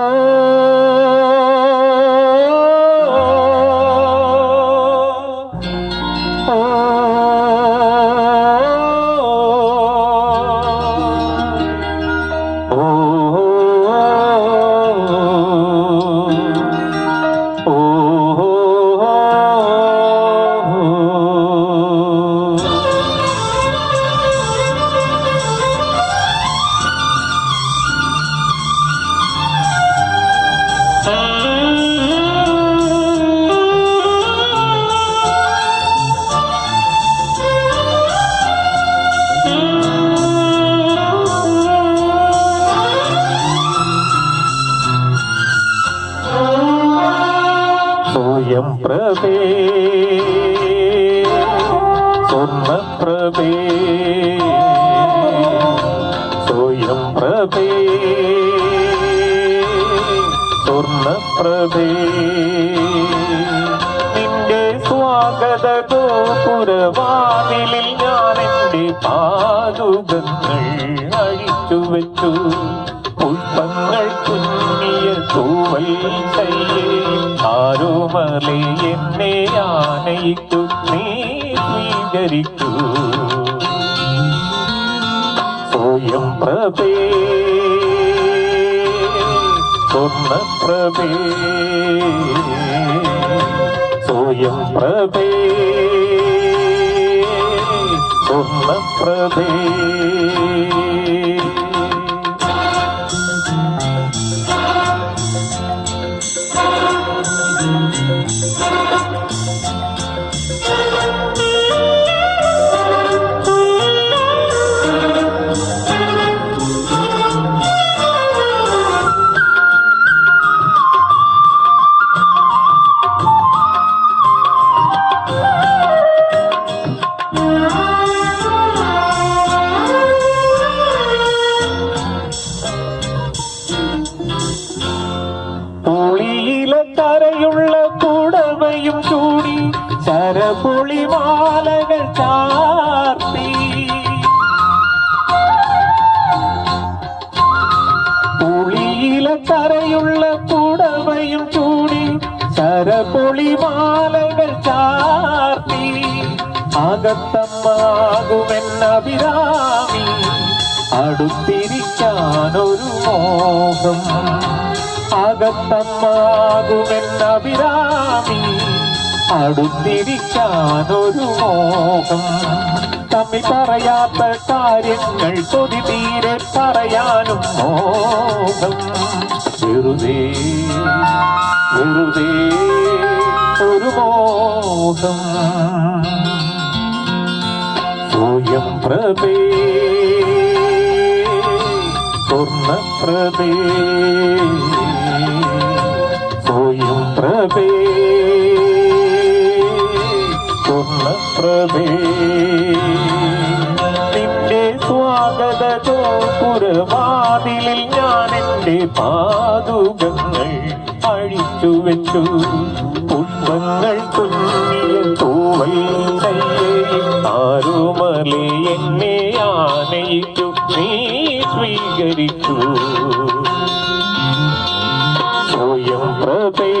Oh. സ്വയം പ്രഭേ സ്വർണപ്രഭേ സ്വയം പ്രഭേ സ്വർണപ്രഭേ നിന്റെ സ്വാഗത ഗോപുരവാതിലിൽ ഞാൻ എന്റെ പാതുകങ്ങൾ അഴിച്ചു വെച്ചു ആനയിക്കു നീ സ്വീകരിക്കൂ. സ്വയം പ്രഭേ സ്വർണപ്രഭേ സ്വയം പ്രഭേ സ്വർണപ്രഭേ പുളിയിലെ ശരപുളി മാലകൾ ചാർത്തി. പുളിയിലെ കരയുള്ള പുടവയും ചൂടി കരപുളിമാലകൾ ചാർത്തി. അകത്തമ്മാകുമെന്നഭിരാമി അടുത്തിരിക്കാനൊരു മോഹം. അകത്തമ്മാകുമെന്നഭിരാമി അടുത്തിരിക്കാനൊരു മോഹം. തമ്മി പറയാത്ത കാര്യങ്ങൾ കൊതി തീരെ പറയാനും മോഹം. വെറുതെ വെറുതെ ഒരു മോഹം. സ്വയം പ്രഭേ സ്വർണപ്രഭേ സ്വയം പ്രഭേ സ്വർണപ്രഭേ നിന്റെ സ്വാഗത ഗോപുരവാതിലിൽ ഞാൻ എന്റെ പാതുകങ്ങൾ അഴിച്ചു വെച്ചു. പുഷ്പങ്ങൾ കുഞ്ഞിയ തൂവൽ ആരുമലി എന്നെ ആനയിച്ചു. നീ സ്വീകരിച്ചു. സ്വയം പ്രഭേ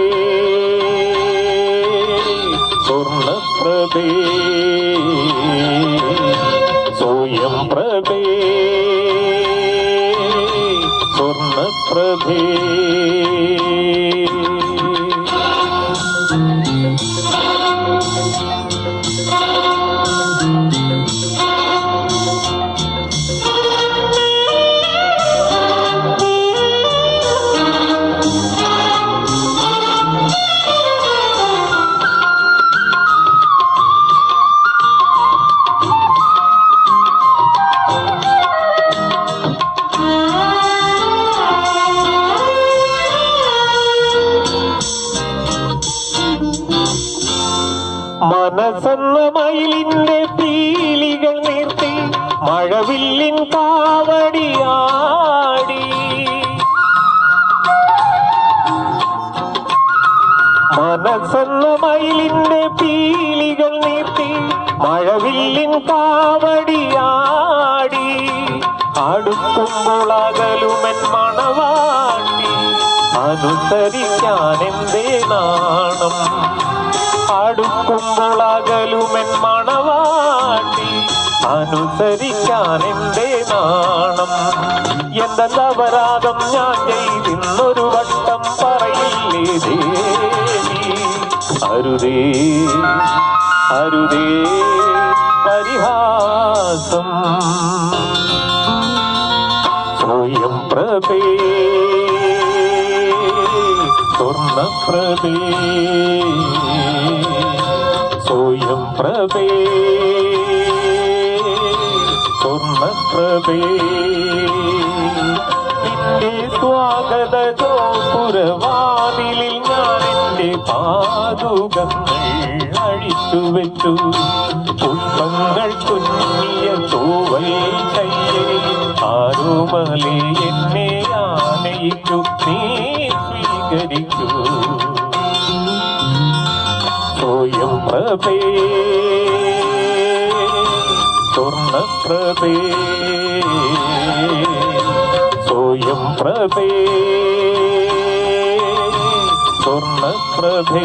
സ്വർണപ്രഭേ സ്വയം പ്രഭേ സ്വർണപ്രഭേ മനസ്സെന്ന മയിലിന്റെ പീലികൾ നീർത്തി മഴവില്ലിൻ കാവടിയാടി മനസ്സെന്ന മയിലിന്റെ പീലികൾ നീർത്തി മഴവില്ലിൻ കാവടിയാടി അടുക്കുമ്പോൾ അകലുമൻ മണവാട്ടി അനുസരിക്കാൻ എന്തേ നാണം? അടുക്കുമ്പോൾ അകലുമെൻ മണവാട്ടി അനുസരിക്കാൻ എന്റെ നാണം. എന്തെന്താ അപരാധം ഞാൻ ചെയ്തിന്നൊരു വട്ടം പറയില്ലേ ദേവി? അരുതേ അരുതേ പരിഹാസം. സ്വയം പ്രഭേ സ്വർണപ്രഭേ പ്രഭേ സ്വർണപ്രഭേ നിന്റെ സ്വാഗത ഗോപുരവാതിലിൽ ഞാൻ എന്റെ പാതുകങ്ങൾ അഴിച്ചു വെച്ചു. പുഷ്പങ്ങൾ കുഞ്ഞിയ തൂവൽ കയ്യിൽ ആരോമലേ എന്നെ ആനയിച്ചു നീ സ്വീകരിക്കൂ സ്വയം പ്രഭേ பிரபே சோயம் பிரபே சொர்ண பிரபே